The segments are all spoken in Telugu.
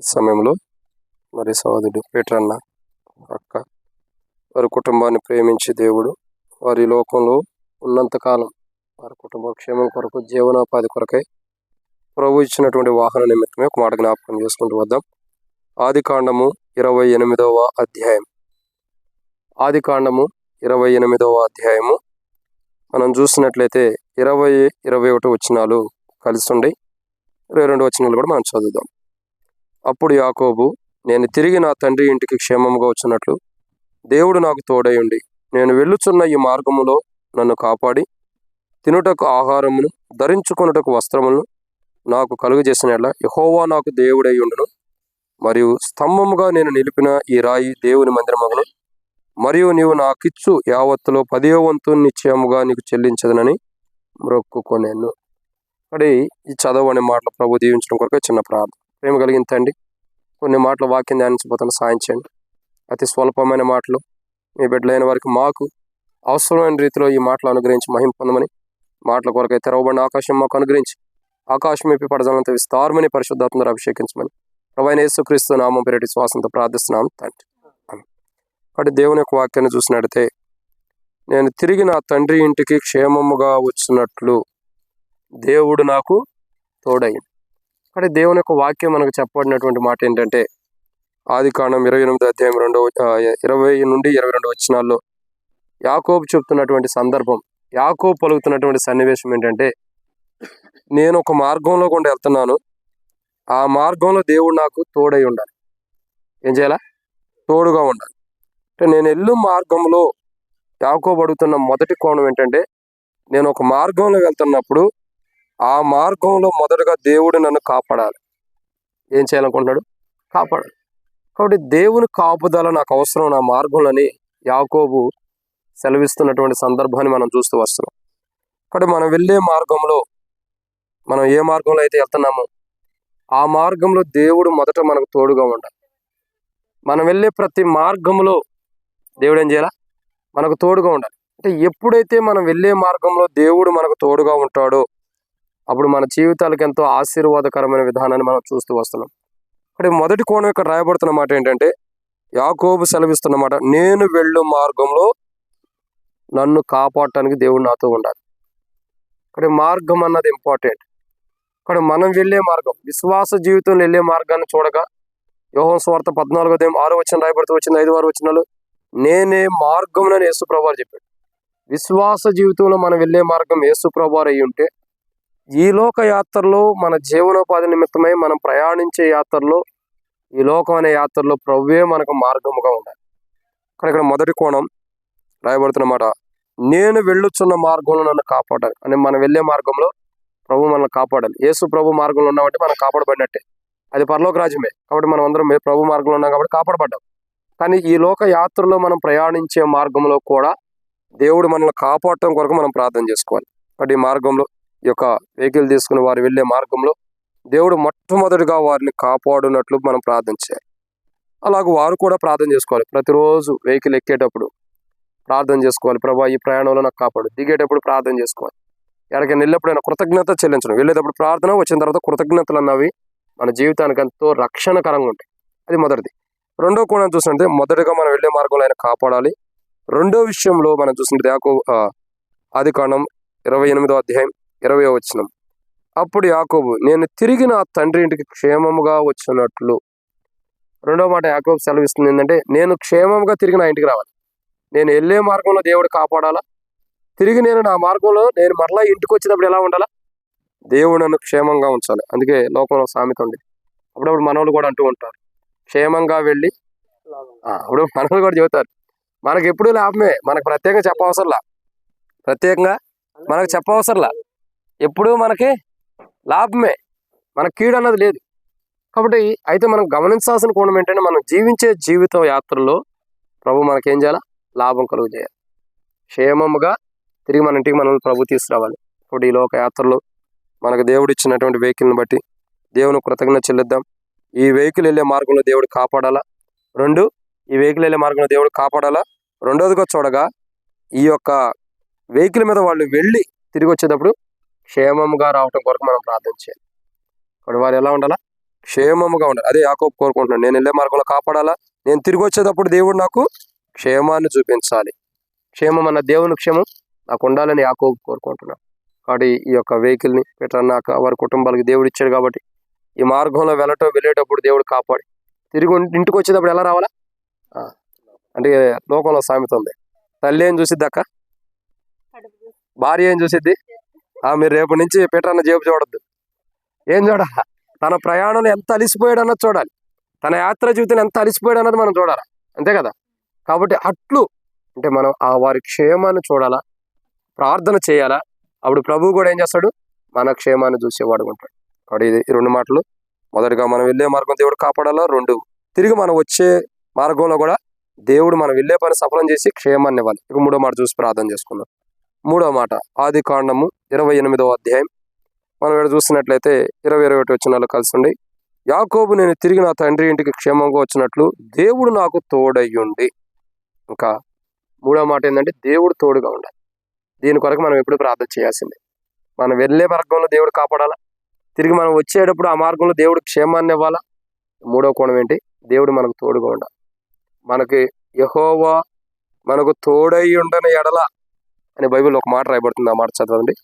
సమయంలో మరి సోదరుడు అన్న అక్క వారి కుటుంబాన్ని ప్రేమించి దేవుడు. వారి లోకంలో ఉన్నంతకాలం వారి కుటుంబ క్షేమం కొరకు జీవనోపాధి కొరకై ప్రభు ఇచ్చినటువంటి వాహన నిమిత్తమే ఒక మాట జ్ఞాపకం చేసుకుంటూ వద్దాం. ఆది కాండము ఇరవై ఎనిమిదవ అధ్యాయం. ఆది కాండము ఇరవై ఎనిమిదవ అధ్యాయము. మనం చూసినట్లయితే ఇరవై ఇరవై ఒకటి వచ్చినాలు కలిసి ఉండి ఇరవై రెండు వచ్చినాలు కూడా మనం చదువుదాం. అప్పుడు యాకోబు నేను తిరిగి నా తండ్రి ఇంటికి క్షేమముగా వచ్చినట్లు దేవుడు నాకు తోడై ఉండి నేను వెళ్ళుచున్న ఈ మార్గములో నన్ను కాపాడి తినుటకు ఆహారమును ధరించుకొనుటకు వస్త్రములను నాకు కలుగజేసిన యహోవా నాకు దేవుడై ఉండును మరియు స్తంభముగా నేను నిలిపిన ఈ రాయి దేవుని మందిరమగును. మరియు నీవు నాకిచ్చు యావత్తులో పదియో వంతు నిశ్చయముగా నీకు చెల్లించదనని మొక్కుకొనేను అక్కడి ఈ చదవని మాటలు ప్రభు దీవించడం కొరకు చిన్న ప్రార్థన. ప్రేమ కలిగిన తండ్రి కొన్ని మాటలు వాక్యం ధ్యానించబోతున్న సాయం చేయండి. అతి స్వల్పమైన మాటలు మీ బిడ్డలైన వారికి మాకు అవసరమైన రీతిలో ఈ మాటలు అనుగ్రహించి మహిం పొందమని మాటల కొరకై తెరవబడిన ఆకాశం మాకు అనుగ్రహించి ఆకాశం ఇప్పి పడజలంత విస్తారమని పరిశుద్ధాత్మ అభిషేకించమని ప్రవైన యేసుక్రీస్తు నామం పేరటి శ్వాసంతో ప్రార్థిస్తున్నాం తండ్రి. కాబట్టి దేవుని యొక్క వాక్యాన్ని చూసినట్టయితే నేను తిరిగి నా తండ్రి ఇంటికి క్షేమముగా వచ్చినట్లు దేవుడు నాకు తోడయ్యింది అంటే దేవుని యొక్క వాక్యం మనకు చెప్పబడినటువంటి మాట ఏంటంటే ఆది కాండం ఇరవై ఎనిమిది అధ్యాయం రెండో ఇరవై నుండి ఇరవై రెండు వచ్చినాల్లో యాకోబు చెప్తున్నటువంటి సందర్భం యాకోబు పలుకుతున్నటువంటి సన్నివేశం ఏంటంటే నేను ఒక మార్గంలో కూడా వెళ్తున్నాను. ఆ మార్గంలో దేవుడు నాకు తోడై ఉండాలి. ఏం చేయాలా? తోడుగా ఉండాలి. అంటే నేను ఎల్లు మార్గంలో యాకోబడుతున్న మొదటి కోణం ఏంటంటే నేను ఒక మార్గంలో వెళ్తున్నప్పుడు ఆ మార్గంలో మొదటగా దేవుడు నన్ను కాపాడాలి. ఏం చేయాలనుకుంటున్నాడు? కాపాడాలి. కాబట్టి దేవుని కాపుదల నాకు అవసరం నా మార్గంలోని యాకోబు సెలవిస్తున్నటువంటి సందర్భాన్ని మనం చూస్తూ వస్తున్నాం. కాబట్టి మనం వెళ్ళే మార్గంలో మనం ఏ మార్గంలో అయితే వెళ్తున్నామో ఆ మార్గంలో దేవుడు మొదట మనకు తోడుగా ఉండాలి. మనం వెళ్ళే ప్రతి మార్గంలో దేవుడు ఏం చేయాలా? మనకు తోడుగా ఉండాలి. అంటే ఎప్పుడైతే మనం వెళ్ళే మార్గంలో దేవుడు మనకు తోడుగా ఉంటాడో అప్పుడు మన జీవితాలకు ఎంతో ఆశీర్వాదకరమైన విధానాన్ని మనం చూస్తూ వస్తున్నాం. ఇక్కడ మొదటి కోణం ఇక్కడ రాయబడుతున్న మాట ఏంటంటే యాకోబు సెలవిస్తున్న మాట నేను వెళ్ళు మార్గంలో నన్ను కాపాడటానికి దేవుడు నాతో ఉండాలి. ఇక్కడ మార్గం అన్నది ఇంపార్టెంట్. ఇక్కడ మనం వెళ్ళే మార్గం విశ్వాస జీవితంలో వెళ్ళే మార్గాన్ని చూడగా యోహం స్వార్థ పద్నాలుగో దేవం ఆరు వచ్చిన రాయబడుతూ వచ్చింది ఐదు ఆరు వచ్చినాలు నేనే మార్గం అని యేసుప్రభారు చెప్పాడు విశ్వాస జీవితంలో మనం వెళ్ళే మార్గం యేసుప్రభారు అయి ఉంటే ఈ లోక యాత్రలో మన జీవనోపాధి నిమిత్తమై మనం ప్రయాణించే యాత్రలో ఈ లోకం అనే యాత్రలో ప్రవ్వే మనకు మార్గముగా ఉండాలి. ఇక్కడ ఇక్కడ మొదటి కోణం రాయబడుతున్నమాట నేను వెళ్ళుచున్న మార్గంలో నన్ను కాపాడాలి. అని మనం వెళ్ళే మార్గంలో ప్రభు మనల్ని కాపాడాలి. యేసు ప్రభు మార్గంలో ఉన్నామంటే మనం కాపాడబడినట్టే. అది పరలోక రాజ్యమే. కాబట్టి మనం అందరం ప్రభు మార్గంలో ఉన్నాం కాబట్టి కాపాడబడ్డాం. కానీ ఈ లోక యాత్రలో మనం ప్రయాణించే మార్గంలో కూడా దేవుడు మనల్ని కాపాడటం కొరకు మనం ప్రార్థన చేసుకోవాలి. కాబట్టి ఈ మార్గంలో యొక్క వెహికల్ తీసుకుని వారు వెళ్ళే మార్గంలో దేవుడు మొట్టమొదటిగా వారిని కాపాడునట్లు మనం ప్రార్థన చేయాలి. అలాగే వారు కూడా ప్రార్థన చేసుకోవాలి. ప్రతిరోజు వెహికల్ ఎక్కేటప్పుడు ప్రార్థన చేసుకోవాలి. ప్రభా ఈ ప్రయాణంలో నాకు కాపాడు. దిగేటప్పుడు ప్రార్థన చేసుకోవాలి. ఎక్కడికైనా వెళ్ళేప్పుడైనా కృతజ్ఞత చెల్లించడం వెళ్ళేటప్పుడు ప్రార్థన వచ్చిన తర్వాత కృతజ్ఞతలు అన్నవి మన జీవితానికి ఎంతో రక్షణకరంగా ఉంటాయి. అది మొదటిది. రెండో కోణం చూసినట్టే మొదటిగా మనం వెళ్ళే మార్గంలో ఆయన కాపాడాలి. రెండో విషయంలో మనం చూసినట్టు యాకో ఆది కాండం ఇరవై ఎనిమిదో అధ్యాయం ఇరవై వచ్చినం అప్పుడు యాకోబు నేను తిరిగి నా తండ్రి ఇంటికి క్షేమముగా వచ్చినట్లు. రెండో మాట యాకోబు సెలవిస్తుంది ఏంటంటే నేను క్షేమంగా తిరిగి నా ఇంటికి రావాలి. నేను వెళ్ళే మార్గంలో దేవుడు కాపాడాలా? తిరిగి నేను నా మార్గంలో నేను మరలా ఇంటికి వచ్చేటప్పుడు ఎలా ఉండాలా? దేవుడు నన్ను క్షేమంగా ఉంచాలి. అందుకే లోకంలో సామెత ఉంది. అప్పుడప్పుడు మనవులు కూడా అంటూ ఉంటారు. క్షేమంగా వెళ్ళి అప్పుడు మనోళ్ళు కూడా చెబుతారు. మనకి ఎప్పుడు లాభమే. మనకు ప్రత్యేకంగా చెప్పవసరంలా. ప్రత్యేకంగా మనకు చెప్పవసరంలా. ఎప్పుడూ మనకి లాభమే. మన కీడు అన్నది లేదు. కాబట్టి అయితే మనం గమనించాల్సిన కోణం ఏంటంటే మనం జీవించే జీవితం యాత్రలో ప్రభు మనకేం చేయాలా? లాభం కలుగు చేయాలి. క్షేమముగా తిరిగి మన ఇంటికి మనం ప్రభు తీసుకురావాలి. ఇప్పుడు ఈ లోక యాత్రలో మనకు దేవుడు ఇచ్చినటువంటి వెహికల్ని బట్టి దేవుని కృతజ్ఞత చెల్లిద్దాం. ఈ వెహికల్ వెళ్ళే మార్గంలో దేవుడు కాపాడాలా? రెండు ఈ వెహికల్ వెళ్ళే మార్గంలో దేవుడు కాపాడాలా? రెండోదిగా చూడగా ఈ యొక్క వెహికల్ మీద వాళ్ళు వెళ్ళి తిరిగి వచ్చేటప్పుడు క్షేమంగా రావటం కొరకు మనం ప్రార్థన చేయాలి. ఇప్పుడు వారు ఎలా ఉండాలా? క్షేమముగా ఉండాలి. అదే యాకోబు కోరుకుంటున్నాను నేను వెళ్ళే మార్గంలో కాపాడాలా? నేను తిరిగి వచ్చేటప్పుడు దేవుడు నాకు క్షేమాన్ని చూపించాలి. క్షేమం అన్న దేవుని క్షేమం నాకు ఉండాలని యాకోబు కోరుకుంటున్నాను కాబట్టి ఈ యొక్క వెహికల్ని పెట్టన్నాక వారి కుటుంబాలకు దేవుడు ఇచ్చాడు కాబట్టి ఈ మార్గంలో వెళ్ళటం వెళ్ళేటప్పుడు దేవుడు కాపాడి తిరిగి ఇంటికి వచ్చేటప్పుడు ఎలా రావాలా? అంటే లోకంలో సామెత ఉంది. తల్లి ఏం చూసిద్ది అక్క? భార్య ఏం చూసిద్ది? మీరు రేపు నుంచి పీటరన్న జేబు చూడొద్దు. ఏం చూడాలి తన ప్రయాణం ఎంత అలిసిపోయాడు అన్నది చూడాలి. తన యాత్ర జీవితం ఎంత అలిసిపోయాడు అన్నది మనం చూడాలి. అంతే కదా? కాబట్టి అట్లు అంటే మనం ఆ వారి క్షేమాన్ని చూడాలా? ప్రార్థన చేయాలా? అప్పుడు ప్రభువు కూడా ఏం చేస్తాడు? మన క్షేమాన్ని చూసేవాడు ఉంటాడు. కాబట్టి ఇది రెండు మాటలు. మొదటిగా మనం వెళ్ళే మార్గం దేవుడు కాపాడాలా? రెండు తిరిగి మనం వచ్చే మార్గంలో కూడా దేవుడు మనం వెళ్ళే పని సఫలం చేసి క్షేమాన్ని ఇవ్వాలి. ఇక మూడో మాట చూసి ప్రార్థన చేసుకుందాం. మూడో మాట ఆది కాండము ఇరవై ఎనిమిదవ అధ్యాయం. మనం ఇక్కడ చూసినట్లయితే ఇరవై ఇరవై ఒకటి వచ్చినాలు కలిసిండి. యాకోబు నేను తిరిగి నా తండ్రి ఇంటికి క్షేమంగా వచ్చినట్లు దేవుడు నాకు తోడయ్యుండి. ఇంకా మూడో మాట ఏంటంటే దేవుడు తోడుగా ఉండాలి. దీని కొరకు మనం ఎప్పుడు ప్రార్థన చేయాల్సిందే. మనం వెళ్ళే మార్గంలో దేవుడు కాపాడాలా? తిరిగి మనం వచ్చేటప్పుడు ఆ మార్గంలో దేవుడు క్షేమాన్ని ఇవ్వాలా? మూడో కోణం ఏంటి? దేవుడు మనకు తోడుగా ఉండాలి. మనకి యహోవా మనకు తోడై ఉండని ఎడల అని బైబిల్ ఒక మాట రాయబడుతుంది. ఆ మాట చదవండి.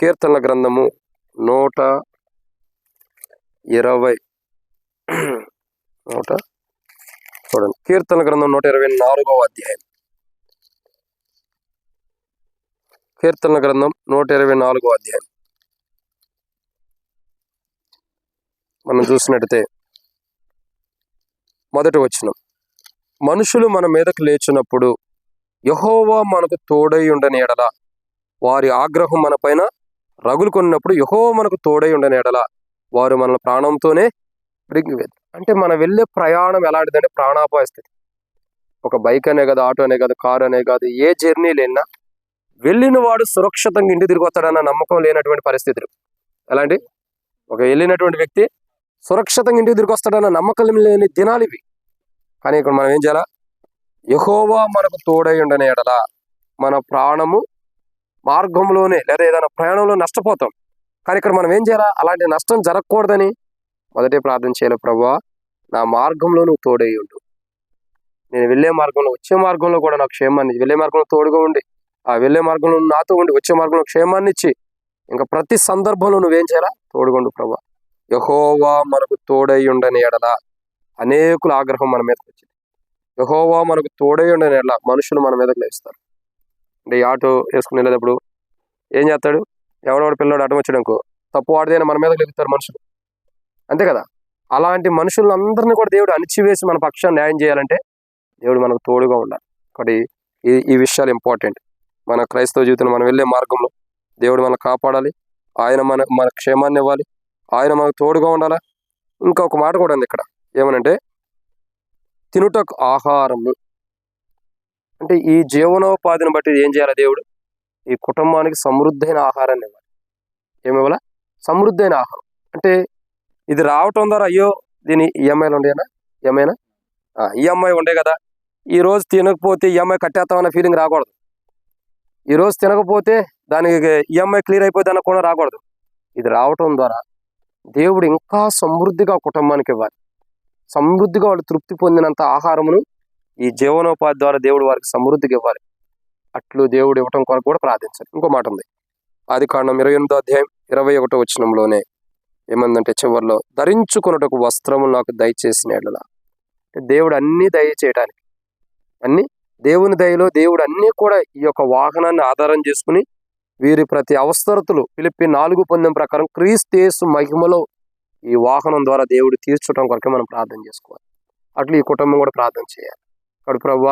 కీర్తనల గ్రంథము నూట ఇరవై. నూట చూడండి. కీర్తన గ్రంథం నూట ఇరవై నాలుగవ అధ్యాయం. కీర్తన గ్రంథం నూట ఇరవై నాలుగవ అధ్యాయం. మనం చూసినట్టయితే మొదటి వచ్చినం మనుషులు మన మీదకు లేచినప్పుడు యహోవా మనకు తోడై ఉండని ఎడల. వారి ఆగ్రహం మన పైన రగులు కొన్నప్పుడు యహోవా మనకు తోడై ఉండని ఎడల. వారు మన ప్రాణంతోనే మృంగివేది అంటే మనం వెళ్ళే ప్రయాణం ఎలాంటిదంటే ప్రాణాపాయ స్థితి. ఒక బైక్ అనే కాదు ఆటో అనే కాదు కారు అనే కాదు ఏ జర్నీ లేనా వెళ్ళిన వాడు సురక్షితంగా ఇంటి తిరిగి వస్తాడన్న నమ్మకం లేనటువంటి పరిస్థితులు. ఎలాంటి? ఒక వెళ్ళినటువంటి వ్యక్తి సురక్షితంగా ఇంటికి తిరిగి వస్తాడన్న నమ్మకం లేని దినాలు ఇవి. కానీ ఇక్కడ మనం ఏం చేయాలా? యహోవా మనకు తోడై ఉండని ఎడల మన ప్రాణము మార్గంలోనే లేదా ఏదైనా ప్రయాణంలో నష్టపోతాం. కానీ ఇక్కడ మనం ఏం చేయాలా? అలాంటి నష్టం జరగకూడదని మొదటి ప్రార్థన చేయాలి. ప్రభా నా మార్గంలో నువ్వు తోడై ఉండు. నేను వెళ్ళే మార్గంలో వచ్చే మార్గంలో కూడా నాకు క్షేమాన్ని వెళ్ళే మార్గంలో తోడుగా ఉండి ఆ వెళ్ళే మార్గంలో నాతో ఉండి వచ్చే మార్గంలో క్షేమాన్ని ఇచ్చి ఇంకా ప్రతి సందర్భంలో నువ్వేం చేయాలా? తోడుగొండు ప్రభా యహోవా మనకు తోడై ఉండని ఎడల అనేకుల ఆగ్రహం మన మీదకి వచ్చింది. యహోవా మనకు తోడై ఉండే నెల మనుషులు మన మీదకి లేస్తారు. అంటే ఈ ఆటో వేసుకుని వెళ్ళేటప్పుడు ఏం చేస్తాడు? ఎవడెవడు పిల్లడు అటు వచ్చాడనుకో తప్పు వాడిదైనా మన మీదకి లెగుతారు మనుషులు. అంతే కదా? అలాంటి మనుషులందరినీ కూడా దేవుడు అణిచివేసి మన పక్షాన్ని న్యాయం చేయాలంటే దేవుడు మనకు తోడుగా ఉండాలి. కాబట్టి ఈ ఈ విషయాలు ఇంపార్టెంట్. మన క్రైస్తవ జీవితంలో మనం వెళ్ళే మార్గంలో దేవుడు మనల్ని కాపాడాలి. ఆయన మన మన క్షేమాన్ని ఇవ్వాలి. ఆయన మనకు తోడుగా ఉండాలా? ఇంకొక మాట కూడా ఉంది ఇక్కడ. ఏమనంటే తినుటకు ఆహారము. అంటే ఈ జీవనోపాధిని బట్టి ఏం చేయాలి దేవుడు? ఈ కుటుంబానికి సమృద్ధైన ఆహారాన్ని ఇవ్వాలి. ఏమివ్వాలా? సమృద్ధైన ఆహారం. అంటే ఇది రావటం ద్వారా అయ్యో దీని ఈఎంఐలు ఉండేనా? ఏమైనా ఈఎంఐ ఉండే కదా. ఈ రోజు తినకపోతే ఈఎంఐ కట్టేస్తామన్న ఫీలింగ్ రాకూడదు. ఈ రోజు తినకపోతే దానికి ఈఎంఐ క్లియర్ అయిపోతే అన్న కూడా రాకూడదు. ఇది రావటం ద్వారా దేవుడు ఇంకా సమృద్ధిగా కుటుంబానికి ఇవ్వాలి. సమృద్ధిగా వాళ్ళు తృప్తి పొందినంత ఆహారమును ఈ జీవనోపాధి ద్వారా దేవుడు వారికి సమృద్ధిగా ఇవ్వాలి. అట్లు దేవుడు ఇవ్వటం కొరకు కూడా ప్రార్థించాలి. ఇంకో మాట ఉంది. ఆది కాండం ఇరవై ఎనిమిదో అధ్యాయం ఇరవై ఒకటో వచనంలోనే ఏమందంటే చివరిలో ధరించుకొనుటకు వస్త్రము నాకు దయచేసిన ఎడల. దేవుడు అన్ని దయచేయటానికి అన్ని దేవుని దయలో దేవుడు అన్ని కూడా ఈ యొక్క వాహనాన్ని ఆధారం చేసుకుని వీరి ప్రతి అవసరతులు పిలిపి నాలుగు పొందిన ప్రకారం క్రీస్తేసు మహిమలో ఈ వాహనం ద్వారా దేవుడు తీర్చడం కొరకే మనం ప్రార్థన చేసుకోవాలి. అట్లు ఈ కుటుంబం కూడా ప్రార్థన చేయాలి. కాబట్టి ప్రభు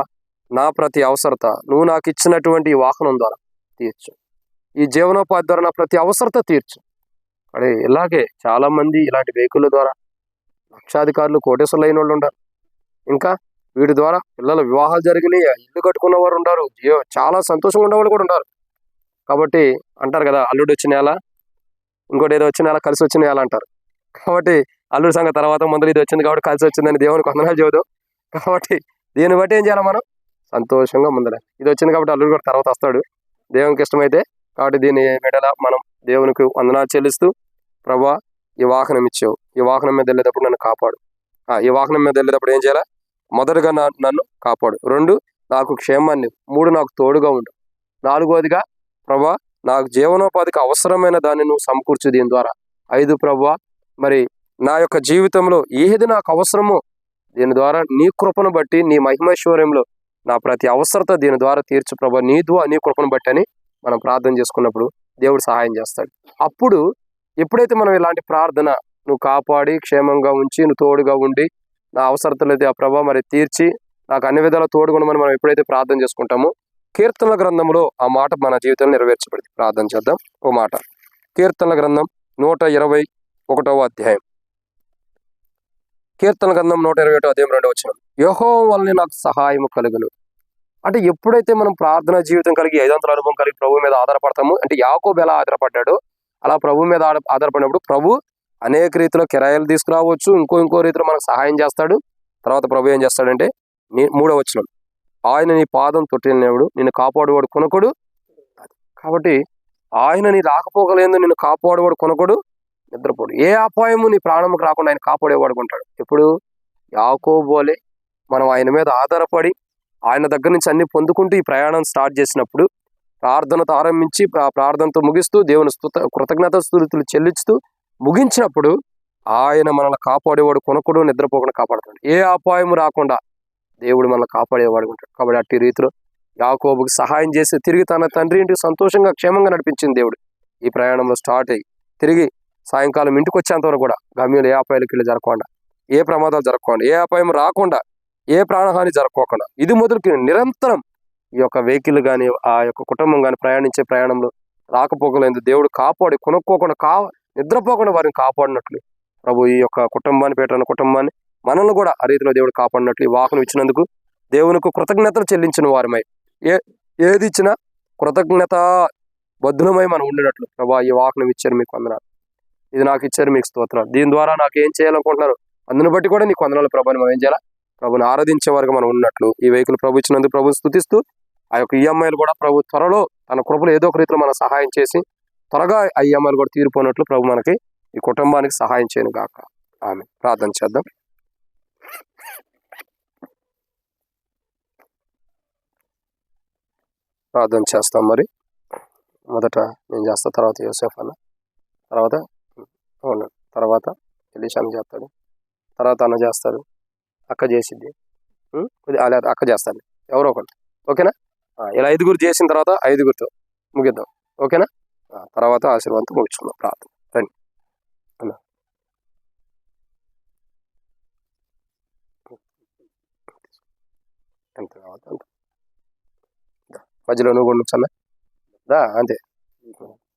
నా ప్రతి అవసరత నువ్వు నాకు ఇచ్చినటువంటి ఈ వాహనం ద్వారా తీర్చు. ఈ జీవనోపాధి ద్వారా నా ప్రతి అవసరత తీర్చు. అదే ఇలాగే చాలా మంది ఇలాంటి వెహికల్ ద్వారా లక్షాధికారులు కోటేశ్వర్లు అయిన వాళ్ళు ఉంటారు ఇంకా వీటి ద్వారా పిల్లల వివాహాలు జరిగినాయి ఇల్లు కట్టుకున్న వారు ఉంటారు చాలా సంతోషంగా ఉండేవాళ్ళు కూడా ఉంటారు కాబట్టి అంటారు కదా అల్లుడు వచ్చిన నెల ఇంకోటి ఏదో వచ్చిన నెల కలిసి వచ్చిన నెల అంటారు. కాబట్టి అల్లుడు సంఘ తర్వాత ముందు ఇది వచ్చింది కాబట్టి కలిసి వచ్చిందని దేవునికి వందనాలు చెబుదాం కాబట్టి దీన్ని బట్టి ఏం చేయాలి మనం? సంతోషంగా ముందర. ఇది వచ్చింది కాబట్టి అల్లుడు కూడా తర్వాత వస్తాడు. దేవునికి ఇష్టమైతే కాబట్టి దీన్ని మెడల మనం దేవునికి వందనాలు చెల్లిస్తూ ప్రభా ఈ వాహనం ఇచ్చావు. ఈ వాహనం మీద వెళ్ళేటప్పుడు నన్ను కాపాడు. ఆ, ఈ వాహనం మీద వెళ్ళేటప్పుడు ఏం చేయాలా? మొదటగా నా- నన్ను కాపాడు. రెండు నాకు క్షేమాన్ని. మూడు నాకు తోడుగా ఉండు. నాలుగోదిగా ప్రభా నాకు జీవనోపాధికి అవసరమైన దాన్ని నువ్వు సమకూర్చు దీని ద్వారా. ఐదు ప్రభా మరి నా యొక్క జీవితంలో ఏది నాకు అవసరమో దీని ద్వారా నీ కృపను బట్టి నీ మహిమైశ్వర్యంలో నా ప్రతి అవసరత దీని ద్వారా తీర్చు ప్రభా. నీ ద్వా నీ కృపను బట్టి అని మనం ప్రార్థన చేసుకున్నప్పుడు దేవుడు సహాయం చేస్తాడు. అప్పుడు ఎప్పుడైతే మనం ఇలాంటి ప్రార్థన నువ్వు కాపాడి క్షేమంగా ఉంచి నువ్వు తోడుగా ఉండి నా అవసరతలు అయితే ఆ ప్రభా మరి తీర్చి నాకు అన్ని విధాల తోడుగుండమని మనం ఎప్పుడైతే ప్రార్థన చేసుకుంటామో కీర్తనల గ్రంథంలో ఆ మాట మన జీవితంలో నెరవేర్చబడింది. ప్రార్థన చేద్దాం. ఓ మాట. కీర్తనల గ్రంథం నూట ఇరవై ఒకటవ అధ్యాయం. కీర్తన గంధం నూట ఇరవై ఒకటో అధ్యాయం రెండవ వచ్చిన యహో వల్లనే నాకు సహాయం కలుగును. అంటే ఎప్పుడైతే మనం ప్రార్థన జీవితం కలిగి ఐదంతల అనుభవం కలిగి ప్రభు మీద ఆధారపడతాము అంటే యాకోబు ఎలా ఆధారపడ్డాడో అలా ప్రభు మీద ఆధారపడినప్పుడు ప్రభు అనేక రీతిలో కిరాయిలు తీసుకురావచ్చు ఇంకో ఇంకో రీతిలో మనకు సహాయం చేస్తాడు. తర్వాత ప్రభు ఏం చేస్తాడంటే నీ మూడో వచ్చిన ఆయన నీ పాదం తొట్టినప్పుడు నిన్ను కాపాడువాడు కొనకొడు. కాబట్టి ఆయన నీ రాకపోగలేదు నిన్ను కాపాడువాడు కొనకొడు. నిద్రపోడు. ఏ అపాయము నీ ప్రాణముకు రాకుండా ఆయన కాపాడేవాడు ఉంటాడు. ఇప్పుడు యాకోబోలే మనం ఆయన మీద ఆధారపడి ఆయన దగ్గర నుంచి అన్ని పొందుకుంటూ ఈ ప్రయాణం స్టార్ట్ చేసినప్పుడు ప్రార్థనతో ఆరంభించి ప్రార్థనతో ముగిస్తూ దేవుని స్థుత కృతజ్ఞత స్థుతులు చెల్లిస్తూ ముగించినప్పుడు ఆయన మనల్ని కాపాడేవాడు కొనకుడు నిద్రపోకుండా కాపాడుతాడు. ఏ అపాయము రాకుండా దేవుడు మనల్ని కాపాడేవాడు ఉంటాడు. కాబట్టి అట్టి రీతిలో యాకోబుకి సహాయం చేసి తిరిగి తన తండ్రి ఇంటికి సంతోషంగా క్షేమంగా నడిపించింది దేవుడు. ఈ ప్రయాణంలో స్టార్ట్ అయ్యి తిరిగి సాయంకాలం ఇంటికి వచ్చేంత వరకు కూడా గమ్యంలో ఏ అపాయాలకి వెళ్ళి జరగకుండా ఏ ప్రమాదాలు జరగకుండా ఏ అపాయం రాకుండా ఏ ప్రాణహాని జరగకోకుండా ఇది మొదలుకి నిరంతరం ఈ యొక్క వెహికల్ కానీ ఆ యొక్క కుటుంబం కానీ ప్రయాణించే ప్రయాణంలో రాకపోకలేదు. దేవుడు కాపాడి కొనుక్కోకుండా కా నిద్రపోకుండా వారిని కాపాడినట్లు ప్రభు ఈ యొక్క కుటుంబాన్ని పెట్టిన కుటుంబాన్ని మనల్ని కూడా ఆ రీతిలో దేవుడు కాపాడినట్లు ఈ వాహనం ఇచ్చినందుకు దేవునికి కృతజ్ఞతలు చెల్లించిన వారమై ఏ ఏది ఇచ్చినా కృతజ్ఞత బద్ధులమై మనం ఉండేటట్లు ప్రభా ఈ వాహనం ఇచ్చారు మీకు వందనాలు. ఇది నాకు ఇచ్చారు మీకు స్తోత్రాలు. దీని ద్వారా నాకు ఏం చేయాలనుకుంటున్నారు? అందుని బట్టి కూడా నీకు వందనాలు ప్రభాని మనం ఏం చేయాలా? ప్రభుని ఆరాధించే వరకు మనం ఉన్నట్లు. ఈ వెహికల్ ప్రభు ఇచ్చినందుకు ప్రభుని స్థుతిస్తూ ఆ యొక్క ఈఎంఐలు కూడా ప్రభు త్వరలో తన కృపలు ఏదో ఒక రీతిలో మనం సహాయం చేసి త్వరగా ఆ ఈఎంఐలు కూడా తీరిపోయినట్లు ప్రభు మనకి ఈ కుటుంబానికి సహాయం చేయను కాక ఆమె ప్రార్థన చేద్దాం. ప్రార్థన చేస్తాం మరి. మొదట నేను చేస్తా తర్వాత యోసేఫ్ అన్న. తర్వాత అవును. తర్వాత ఎలిషాన్ చేస్తాడు. తర్వాత అన్న చేస్తాడు. అక్క చేసిద్ది. కొద్దిగా అలా అక్క చేస్తాను ఎవరో ఒకరు ఓకేనా? ఇలా ఐదుగురు చేసిన తర్వాత ఐదుగురితో ముగిద్దాం. ఓకేనా? తర్వాత ఆశీర్వాదంతో ముగించుకుందాం. ప్రార్థన. రండి. అన్నా. ఎంత కావాలి అంత. మధ్యలో నువ్వు కూడా దా అంతే.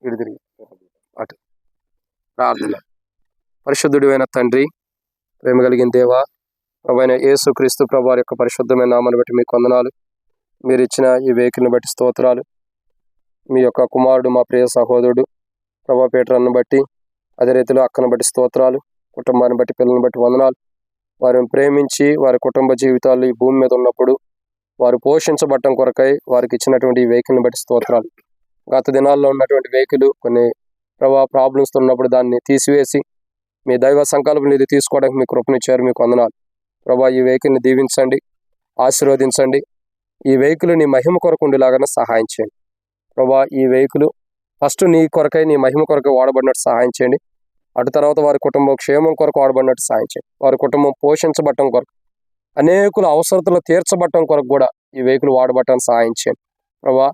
ఇటు తిరిగి. అటు. ప్రార్థన. పరిశుద్ధుడు అయిన తండ్రి ప్రేమ కలిగిన దేవా ప్రభైన యేసు క్రీస్తు ప్రభు యొక్క పరిశుద్ధమైన నామాన్ని బట్టి మీకు వందనాలు. మీరు ఇచ్చిన ఈ వెహికల్ని బట్టి స్తోత్రాలు. మీ యొక్క కుమారుడు మా ప్రియ సహోదరుడు ప్రభా పీటర్ని బట్టి అదే రీతిలో అక్కను బట్టి స్తోత్రాలు కుటుంబాన్ని బట్టి పిల్లల్ని బట్టి వందనాలు. వారిని ప్రేమించి వారి కుటుంబ జీవితాలు ఈ భూమి మీద ఉన్నప్పుడు వారు పోషించబట్టం కొరకై వారికి ఇచ్చినటువంటి ఈ వెహికల్ని బట్టి స్తోత్రాలు. గత దినాల్లో ఉన్నటువంటి వెహికల్ కొన్ని ప్రభా ప్రాబ్లమ్స్ ఉన్నప్పుడు దాన్ని తీసివేసి మీ దైవ సంకల్పం ఇది తీసుకోవడానికి మీ కృపనిచ్చారు మీకు వందనాలు. ప్రభా ఈ వెహికల్ని దీవించండి ఆశీర్వదించండి. ఈ వెహికల్ నీ మహిమ కొరకు ఉండేలాగానే సహాయం చేయండి. ప్రభా ఈ వెహికల్ ఫస్ట్ నీ కొరకై నీ మహిమ కొరకై వాడబడినట్టు సహాయం చేయండి. అటు తర్వాత వారి కుటుంబం క్షేమం కొరకు వాడబడినట్టు సహాయం చేయండి. వారి కుటుంబం పోషించబట్టం కొరకు అనేకుల అవసరతలు తీర్చబట్టం కొరకు కూడా ఈ వెహికల్ వాడబట్టడానికి సహాయం చేయండి. ప్రభా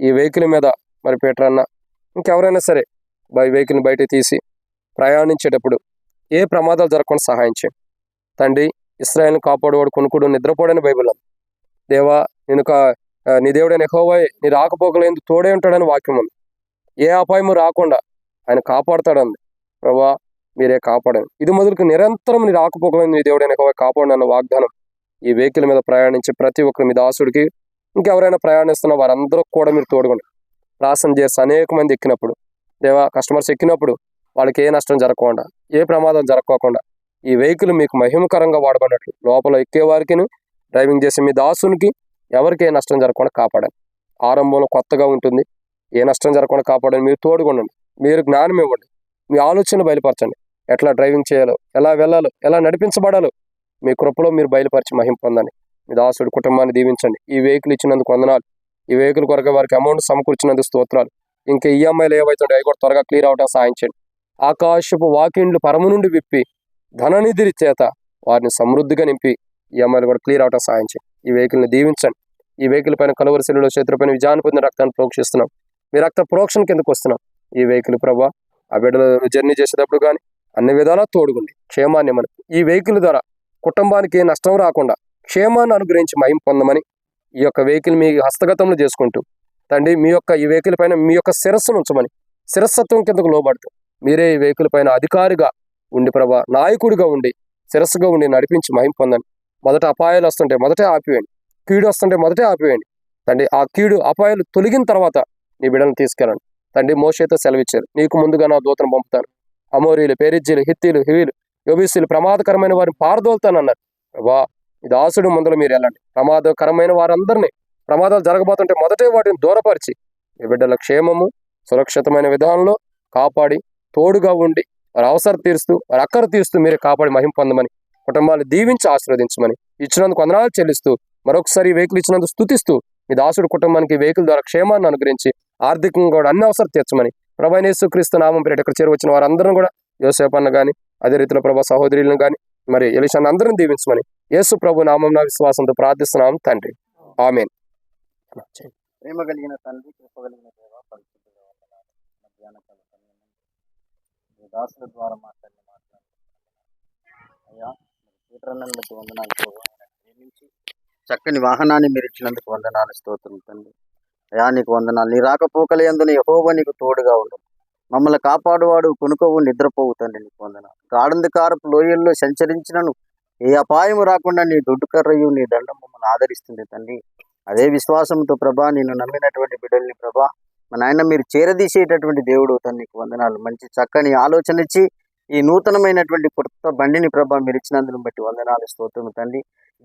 ఈ వెహికల్ మీద మరి పీటర్ అన్న ఇంకెవరైనా సరే బై వెహికల్ని బయట తీసి ప్రయాణించేటప్పుడు ఏ ప్రమాదాలు జరగకుండా సహాయం చేయండి తండ్రి ఇస్రాయల్ని కాపాడువాడు కొనుక్కుడు నిద్రపోడని బైబిల్ ఉంది. దేవా నేను నీ దేవుడైన ఎహోవాయ్ నీ రాకపోకలేదు తోడే ఉంటాడని వాక్యం ఉంది. ఏ అపాయము రాకుండా ఆయన కాపాడుతాడంది. ప్రభా మీరే కాపాడండి. ఇది మొదలుకు నిరంతరం నీ రాకపోకలేదు నీ దేవుడైన ఎహోవాయ్ కాపాడు అన్న వాగ్దానం ఈ వెహికల్ మీద ప్రయాణించే ప్రతి ఒక్కరి మీ దాసుడికి ఇంకెవరైనా ప్రయాణిస్తున్న వారందరూ కూడా మీరు తోడుకోండి ప్యాసింజర్స్ అనేక మంది ఎక్కినప్పుడు దేవా కస్టమర్స్ ఎక్కినప్పుడు వాళ్ళకి ఏ నష్టం జరగకుండా ఏ ప్రమాదం జరగకోకుండా ఈ వెహికల్ మీకు మహిమకరంగా వాడబడినట్లు లోపల ఎక్కే వారికి డ్రైవింగ్ చేసే మీ దాసునికి ఎవరికి ఏ నష్టం జరగకుండా కాపాడండి. ఆరంభంలో కొత్తగా ఉంటుంది. ఏ నష్టం జరగకుండా కాపాడండి. మీరు తోడుకుండండి మీరు జ్ఞానం ఇవ్వండి. మీ ఆలోచన బయలుపరచండి. ఎట్లా డ్రైవింగ్ చేయాలో ఎలా వెళ్ళాలో ఎలా నడిపించబడాలో మీ కృపలో మీరు బయలుపరిచి మహిం పొందండి. మీ దాసుడి కుటుంబాన్ని దీవించండి. ఈ వెహికల్ ఇచ్చినందుకు వందనాలు. ఈ వెహికల్ కొరకు వారికి అమౌంట్ సమకూర్చినందుకు స్తోత్రాలు. ఇంకా ఈఎంఐలు ఏవైతే అవి కూడా త్వరగా క్లియర్ అవడం సాయం చేయండి ఆకాశపు వాకిండ్లు పరము నుండి విప్పి ధననిధి చేత వారిని సమృద్ధిగా నింపి ఈఎంఐలు కూడా క్లియర్ అవడం సాయం చేయండి ఈ వెహికల్ని దీవించండి. ఈ వెహికల్ పైన కలువరి శిలువలో చేతుల పైన విజయాన్ని పొందిన రక్తాన్ని ప్రోక్షిస్తున్నాం. మీ రక్త ప్రోక్షణ కిందకు వస్తున్నాం. ఈ వెహికల్ ప్రభా ఆ బిడ్డలు జర్నీ చేసేటప్పుడు కానీ అన్ని విధాలా తోడుగుండి క్షేమాన్ని మనం ఈ వెహికల్ ద్వారా కుటుంబానికి నష్టం రాకుండా క్షేమాన్ని అనుగ్రహించి మయం పొందమని ఈ యొక్క వెహికల్ మీ హస్తగతంలో చేసుకుంటూ తండ్రి మీ యొక్క ఈ వెహికల్ పైన మీ యొక్క శిరస్సును ఉంచమని. శిరస్సత్వం కిందకు లోబడుతూ మీరే ఈ వెహికల్ పైన అధికారిగా ఉండి ప్రభా నాయకుడిగా ఉండి శిరస్సుగా ఉండి నడిపించి మహిం పొందండి. మొదట అపాయాలు వస్తుంటే మొదటే ఆపివేయండి. కీడు వస్తుంటే మొదటే ఆపివేయండి. తండ్రి ఆ కీడు అపాయాలు తొలగిన తర్వాత నీ బిడ్డను తీసుకెళ్ళండి. తండ్రి మోషేతో సెలవిచ్చారు. నీకు ముందుగా నా దూతను పంపుతాను. అమోరీలు పేరిజ్జీలు హిత్తీలు హివీలు యోబీసీలు ప్రమాదకరమైన వారిని పారదోలుతానన్నారు. వా ఇది ఆసుడు ముందులో మీరు వెళ్ళండి. ప్రమాదకరమైన వారందరినీ ప్రమాదాలు జరగబోతుంటే మొదటే వాటిని దూరపరిచి ఈ బిడ్డల క్షేమము సురక్షితమైన విధానంలో కాపాడి తోడుగా ఉండి వారి అవసరం తీరుస్తూ వారి అక్కర తీరుస్తూ మీరే కాపాడి మహిం పొందమని కుటుంబాలు దీవించి ఆశీర్వదించమని ఇచ్చినందుకు వందనాలు చెల్లిస్తూ మరొకసారి వెహికల్ ఇచ్చినందుకు స్తుతిస్తూ మీ దాసుడు కుటుంబానికి వెహికల్ ద్వారా క్షేమాన్ని అనుగ్రహించి ఆర్థికంగా కూడా అన్ని అవసరం తీర్చమని ప్రభైనేసు క్రీస్తు నామం పేరు ఇక్కడ చేరువచ్చిన వారందరం కూడా యోసేపన్న కానీ అదే రీతిలో ప్రభా సహోదరులను కానీ మరి ఎలిషాన్ని అందరం దీవించమని యేసు ప్రభు నామం నా విశ్వాసంతో ప్రార్థిస్తున్నాం తండ్రి. ఆమెన్. ప్రేమ కలిగిన తండ్రి కృప కలిగిన దేవ మధ్యాహ్న దాసుల ద్వారా మాట్లాడిన మాట్లాడి అయ్యా వందనాలు ప్రేమించి చక్కని వాహనాన్ని మీరు ఇచ్చినందుకు వందనాలు స్తోత్రం తండ్రి. అయా నీకు వందనాలు. నీ రాకపోకలే అందుని యహోవ నీకు తోడుగా ఉండదు మమ్మల్ని కాపాడువాడు కొనుకోవు నిద్రపోవు తండ్రి నీకు వందనాలు. గాఢంధకారపు లోయల్లో సంచరించినను ఏ అపాయము రాకుండా నీ దొడ్డు కర్రయు నీ దండం మమ్మల్ని ఆదరిస్తుంది తండ్రి. అదే విశ్వాసంతో ప్రభా నేను నమ్మినటువంటి బిడ్డల్ని ప్రభా మా నాయన మీరు చేరదీసేటటువంటి దేవుడు తను నీకు వందనాలు. మంచి చక్కని ఆలోచన ఇచ్చి ఈ నూతనమైనటువంటి కొత్త బండిని ప్రభా మీరు ఇచ్చినందును బట్టి వందనాలు స్తోత్రం తండ్రి.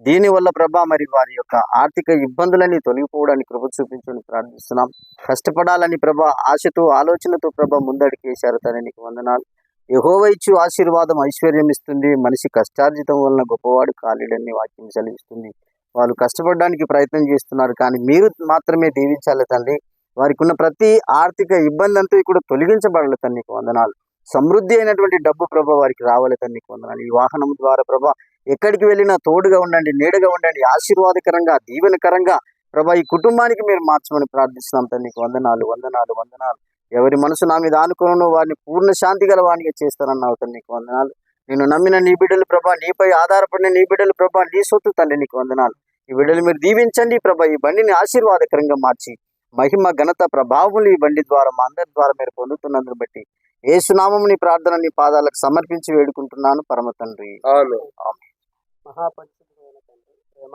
దీనివల్ల ప్రభా మరి వారి యొక్క ఆర్థిక ఇబ్బందులని తొలగిపోవడానికి కృప చూపించమని ప్రార్థిస్తున్నాం. కష్టపడాలని ప్రభా ఆశతో ఆలోచనతో ప్రభా ముందడికి వేశారు తన నీకు వందనాలు. యహోవ ఆశీర్వాదం ఐశ్వర్యం ఇస్తుంది. మనిషి కష్టార్జితం వలన గొప్పవాడు కాలేడని వాక్యం సెలవిస్తుంది. వాళ్ళు కష్టపడడానికి ప్రయత్నం చేస్తున్నారు. కానీ మీరు మాత్రమే దీవించాలి తండ్రి వారికి ఉన్న ప్రతి ఆర్థిక ఇబ్బంది అంతా కూడా తొలగించబడాలి తండ్రి నీకు వందనాలు. సమృద్ధి అయినటువంటి డబ్బు ప్రభ వారికి రావాలి తండ్రి వందనాలు. ఈ వాహనం ద్వారా ప్రభ ఎక్కడికి వెళ్ళినా తోడుగా ఉండండి నీడగా ఉండండి ఆశీర్వాదకరంగా దీవెనకరంగా ప్రభా ఈ కుటుంబానికి మీరు మార్చమని ప్రార్థిస్తున్నాం తండ్రి వందనాలు వందనాలు వందనాలు. ఎవరి మనసు నా మీద ఆనుకోనో వారిని పూర్ణ శాంతి గల వానిగా చేస్తానన్నావు తండ్రి నీకు వందనాలు. నేను నమ్మిన నీ బిడ్డలు ప్రభా నీపై ఆధారపడిన నీ బిడ్డలు ప్రభా నీ సొత్తు తండ్రి నీకు వందనాలు. ఈ బిడ్డలు మీరు దీవించండి ప్రభా ఈ బండిని ఆశీర్వాదకరంగా మార్చి. మహిమ ఘనత ప్రభావం ఈ బండి ద్వారా మా అందరి ద్వారా మీరు పొందుతున్నందును బట్టి ఏసునామం నీ ప్రార్థన నీ పాదాలకు సమర్పించి వేడుకుంటున్నాను. పరమ తండ్రి. ఆమె మహాపరిశుద్ధమైన తండ్రి ప్రేమ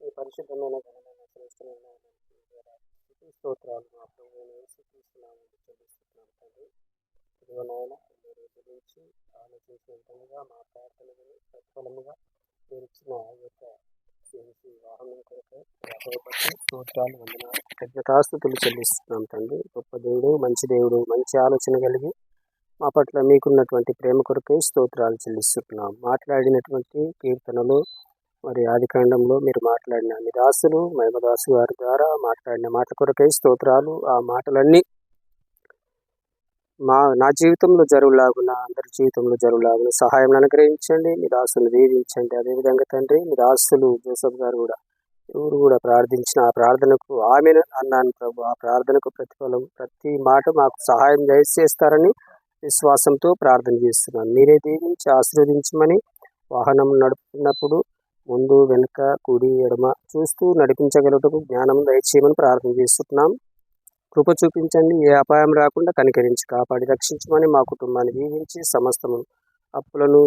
ఈ పరిశుద్ధమైన ఘనమైన స్తోత్రాలు మా తండ్రి ఇదిగో నాయన ఈ రోజు నుంచి ఆలోచించినంతగా మా ప్రార్థనలను ప్రతిఫలముగా మీరు ఇచ్చిన ఆ యొక్క చేసి వాహనం కొరకు ఉపయోగపడి స్తోత్రాలు వందనాలు. కృతజ్ఞతాస్తుతులు చెల్లిస్తున్నాం తండ్రి. గొప్ప దేవుడు మంచి దేవుడు మంచి ఆలోచన కలిగి మా పట్ల మీకున్నటువంటి ప్రేమ కొరకే స్తోత్రాలు చెల్లిస్తున్నాం. మాట్లాడినటువంటి కీర్తనలు మరి ఆదికాండంలో మీరు మాట్లాడిన మీ దాసులు మహిమదాసు గారి ద్వారా మాట్లాడిన మాట కొరకై స్తోత్రాలు. ఆ మాటలన్నీ మా నా జీవితంలో జరుగులాగున అందరి జీవితంలో జరుగులాగున సహాయం అనుగ్రహించండి మీ దాసులు దీవించండి. అదేవిధంగా తండ్రి మీ దాసులు జోసఫ్ గారు కూడా ఎవరు కూడా ప్రార్థించిన ఆ ప్రార్థనకు ఆమె అన్నాను ప్రభు. ఆ ప్రార్థనకు ప్రతిఫలం ప్రతి మాట మాకు సహాయం దయచేస్తారని విశ్వాసంతో ప్రార్థన చేస్తున్నాను. మీరే దీవించి ఆశీర్వదించమని వాహనం నడుపుతున్నప్పుడు ముందు వెనుక కుడి ఎడమ చూస్తూ నడిపించగలుగుటకు జ్ఞానం దయచేయమని ప్రార్థన చేస్తున్నాం. కృప చూపించండి. ఏ అపాయం రాకుండా కనికరించి కాపాడి రక్షించమని మా కుటుంబాన్ని దీవించి సమస్తము అప్పులను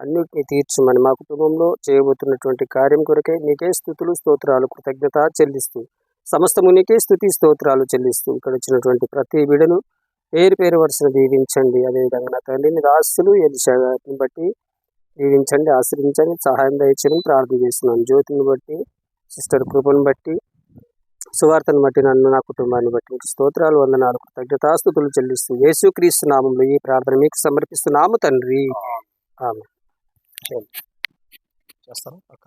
అన్నిటిని తీర్చమని మా కుటుంబంలో చేయబోతున్నటువంటి కార్యం కొరకే నీకే స్థుతులు స్తోత్రాలు కృతజ్ఞత చెల్లిస్తూ సమస్తము నీకే స్థుతి స్తోత్రాలు చెల్లిస్తూ ఇక్కడ వచ్చినటువంటి ప్రతి బిడను పేరు పేరు వరుసను దీవించండి. అదేవిధంగా నా తండ్రిని ఆస్తులు ఎలిషా బట్టి దీవించండి ఆశ్రయించండి సహాయం దయచేయమని ప్రార్థన చేస్తున్నాను. జ్యోతిని బట్టి సిస్టర్ కృపను బట్టి సువార్తను బట్టి నన్ను నా కుటుంబాన్ని బట్టి మీకు స్తోత్రాలు వందనాలు కృతజ్ఞతాస్తుతులు చెల్లిస్తూ యేసుక్రీస్తు నామంలో ఈ ప్రార్థన మీకు సమర్పిస్తున్నాము తండ్రి. ఆమె చేస్తారా? అక్క.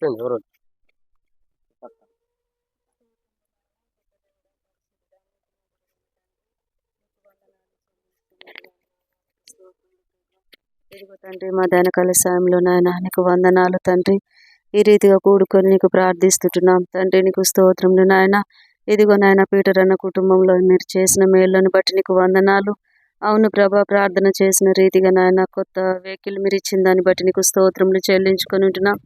చేయండి ఎవరు? ఇదిగో తండ్రి మా ధనకాల సాయంలో నాయన నీకు వందనాలు తండ్రి. ఈ రీతిగా కూడుకొని నీకు ప్రార్థిస్తుంటున్నాం తండ్రి నీకు స్తోత్రములు నాయన. ఇదిగో నాయన పీటర్ అన్న కుటుంబంలో మీరు చేసిన మేళ్ళను బట్టి నీకు వందనాలు. అవును ప్రభా ప్రార్థన చేసిన రీతిగా నాయన కొత్త వెహికల్ మీరు ఇచ్చిన దాన్ని బట్టి నీకు స్తోత్రములు చెల్లించుకొని ఉంటున్నాం.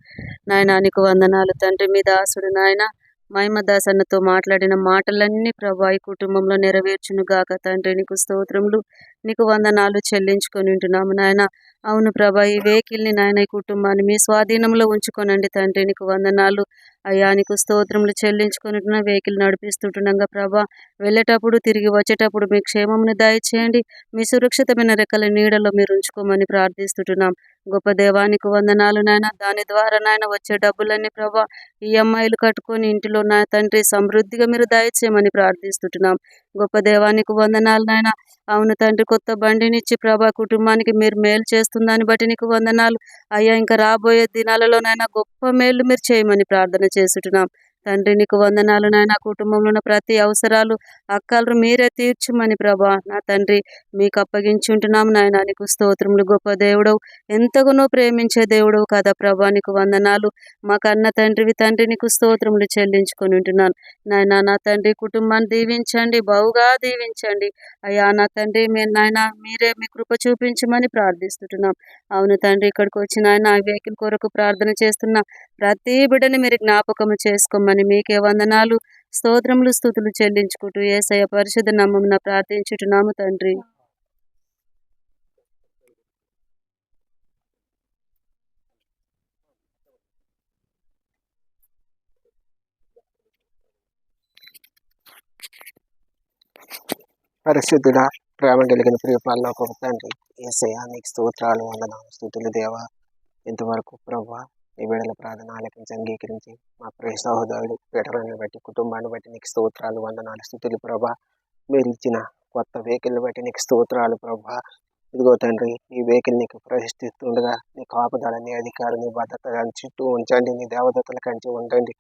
నాయన నీకు వందనాలు. తండ్రి మీ దాసుడు నాయన. మహిమదాసన్నతో మాట్లాడిన మాటలన్నీ ప్రభా ఈ కుటుంబంలో నెరవేర్చును గాక. తండ్రి నీకు స్తోత్రములు నీకు వందనాలు చెల్లించుకొని ఉంటున్నాము నాయన. అవును ప్రభా ఈ వెహికల్ని నాయన ఈ కుటుంబాన్ని మీ స్వాధీనంలో ఉంచుకోనండి తండ్రి. నీకు వందనాలు అయ్యా నీకు స్తోత్రములు చెల్లించుకుని వెహికల్ నడిపిస్తుంటుండగా ప్రభా వెళ్ళేటప్పుడు తిరిగి వచ్చేటప్పుడు మీ క్షేమమును దయచేయండి. మీ సురక్షితమైన రెక్కల నీడలో మీరు ఉంచుకోమని ప్రార్థిస్తుంటున్నాం. గొప్ప దేవానికి వందనాలు నాయన. దాని ద్వారా నాయన వచ్చే డబ్బులన్నీ ప్రభా ఈఎంఐలు కట్టుకొని ఇంటిలో నా తండ్రి సమృద్ధిగా మీరు దయచేయమని ప్రార్థిస్తుంటున్నాం. గొప్ప దేవానికి వందనాలు నాయన. అవును తండ్రి కొత్త బండినిచ్చి ప్రభా కుటుంబానికి మీరు మేలు చేస్తుందని బట్టి నీకు వందనాలు. అయ్యా ఇంకా రాబోయే దినాలలోనైనా గొప్ప మేలు మీరు చేయమని ప్రార్థన చేస్తున్నాం తండ్రి నీకు వందనాలు నాయన. కుటుంబంలో ఉన్న ప్రతి అవసరాలు అక్కలు మీరే తీర్చుమని ప్రభా నా తండ్రి. మీకు అప్పగించి ఉంటున్నాము నాయన. నీకు స్తోత్రములు. గొప్ప దేవుడవు. ఎంతగానో ప్రేమించే దేవుడవు కదా ప్రభా. నీకు వందనాలు. మా కన్న తండ్రివి తండ్రి నీకు స్తోత్రములు చెల్లించుకొని ఉంటున్నాను. నాయన నా తండ్రి కుటుంబాన్ని దీవించండి. బహుగా దీవించండి. అయ్యా నా తండ్రి మేము నాయన మీరే మీ కృప చూపించమని ప్రార్థిస్తుంటున్నాం. అవును తండ్రి ఇక్కడికి వచ్చిన ఆయన ఆ వెహికల్ కొరకు ప్రార్థన చేస్తున్న ప్రతి బిడ్డని మీరు జ్ఞాపకము చేసుకోమని మీకే వందనాలు. స్తోత్రములు స్థుతులు చెల్లించుకుంటూ ఏసయ పరిశుద్ధ నమ్మమున ప్రార్థించుటున్నాము తండ్రి. పరిశుద్ధుడా ప్రేమ కలిగిన ప్రియ పాలన తండ్రి ఏసయ్య నీకు స్తోత్రాలు వందనాలు స్థుతులు దేవా. ఇంతవరకు ప్రభా ఈ వేళల ప్రార్థన ఆలకించి అంగీకరించి మా ప్రియ సహోదరుడు పీటరాన్ని బట్టి కుటుంబాన్ని బట్టి నీకు స్తోత్రాలు వందనాలు స్థుతులు ప్రభా. మీరు ఇచ్చిన కొత్త వెహికల్ బట్టి నీకు స్తోత్రాలు ప్రభా. ఇదిగో తండ్రి ఈ వెహికల్ నీకు ప్రవేశిస్తుండగా నీ కాపుదల నీ నీ భద్రత దాని చుట్టూ ఉంచండి నీ దేవదత్తల కంచి ఉండండి.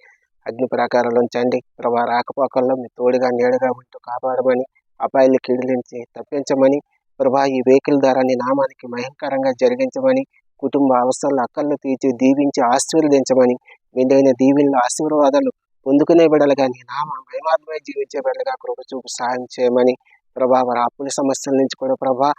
అగ్ని ప్రాకారాలు ఉంచండి. ప్రభా రాకపోకల్లో మీ తోడుగా నీడగా ఉంటూ కాపాడమని అపాయాలు కీడిలించి తప్పించమని ప్రభా ఈ వెహికల్ ద్వారా నీ నామానికి భయంకరంగా జరిగించమని కుటుంబ అవసరాలు అక్కలను తీర్చి దీవించి ఆశీర్వదించమని విందైన దీవెనలు ఆశీర్వాదాలు పొందుకునే బిడ్డలుగా నీ నామ మహిమాత్మై జీవించే బిడ్డలుగా కృప చూపు సాయం చేయమని ప్రభా వారి అప్పుల సమస్యల నుంచి కూడా ప్రభా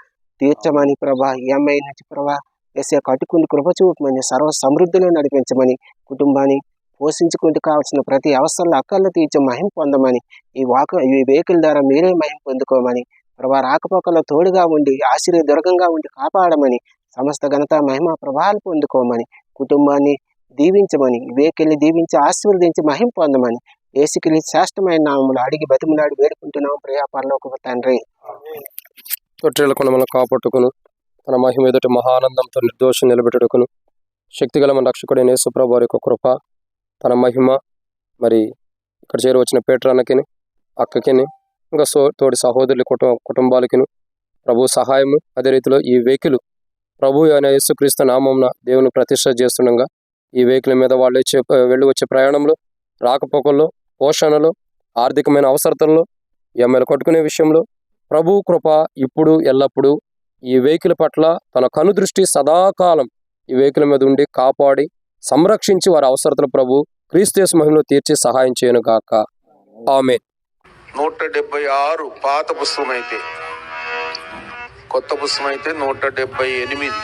తీర్చమని ప్రభా ఈఎంఐ నుంచి ప్రభా ఎస్ఏ కట్టుకుని కృప చూపమని సర్వ సమృద్ధిలో నడిపించమని కుటుంబాన్ని పోషించుకుంటూ కావాల్సిన ప్రతి అవసరాలు అక్కర్లు తీర్చి మహిం పొందమని ఈ వాక ఈ వెహికల్ ద్వారా మీరే మహిం పొందుకోమని ప్రభా రాకపోకల్లో తోడుగా ఉండి ఆశీర్వదర్గంగా ఉండి కాపాడమని సమస్త ఘనత మహిమ ప్రభావాలు పొందుకోమని కుటుంబాన్ని దీవించమని వేకెళ్ళి దీవించి ఆశీర్వదించి మహిం పొందమని ఏసుకిలి శ్రేష్టమైన నామములు అడిగి బతిమలాడి వేడుకుంటున్నాం. ప్రియా పరలోక తండ్రి. తొట్టెల కొనమని కాపాడుకును. తన మహిమ ఎదుట మహానందంతో నిర్దోషం నిలబెట్టుకును. శక్తిగల మన రక్షకుడైన యేసుప్రభు వారి యొక్క కృప తన మహిమ మరి ఇక్కడ చేరువచ్చిన పేట్రానకిని అక్కకిని ఇంకా సో తోటి సహోదరుల కుటుంబ కుటుంబాలకిను ప్రభు సహాయము అదే రీతిలో ఈ వెహికల్ ప్రభు అయిన యేసుక్రీస్తు నామంన దేవుని ప్రతిష్ట చేస్తుండగా ఈ వెహికల్ మీద వాళ్ళు వచ్చే వెళ్ళి వచ్చే ప్రయాణంలో రాకపోకల్లో పోషణలు ఆర్థికమైన అవసరతల్లో ఎమ్మెల్యే కొట్టుకునే విషయంలో ప్రభు కృప ఇప్పుడు ఎల్లప్పుడూ ఈ వెహికల్ పట్ల తన కనుదృష్టి సదాకాలం ఈ వెహికల్ మీద ఉండి కాపాడి సంరక్షించి వారి అవసరతలు ప్రభు క్రీస్తు మహిమలో తీర్చి సహాయం చేయను గాక. ఆమె నూట డెబ్బై ఆరు పాత పుస్తకం అయితే కొత్త పుస్తకం అయితే నూట డెబ్బై ఎనిమిది.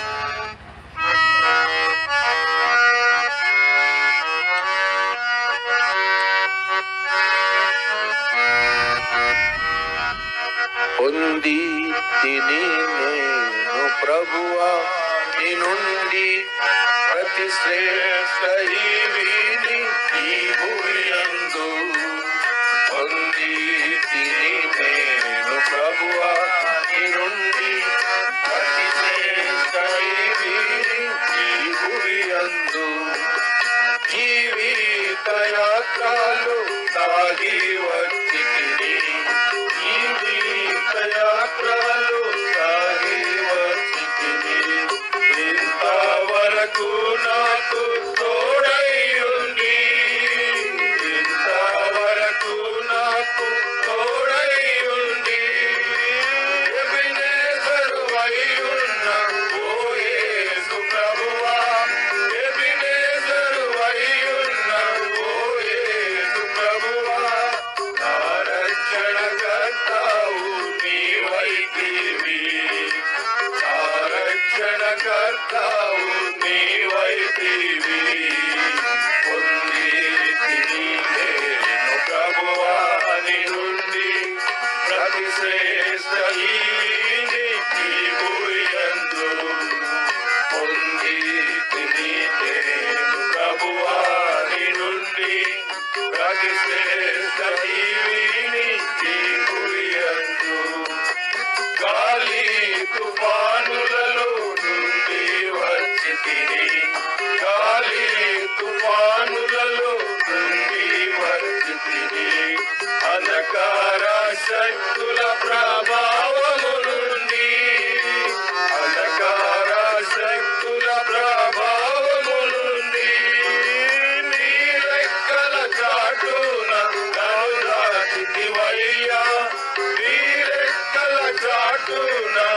não.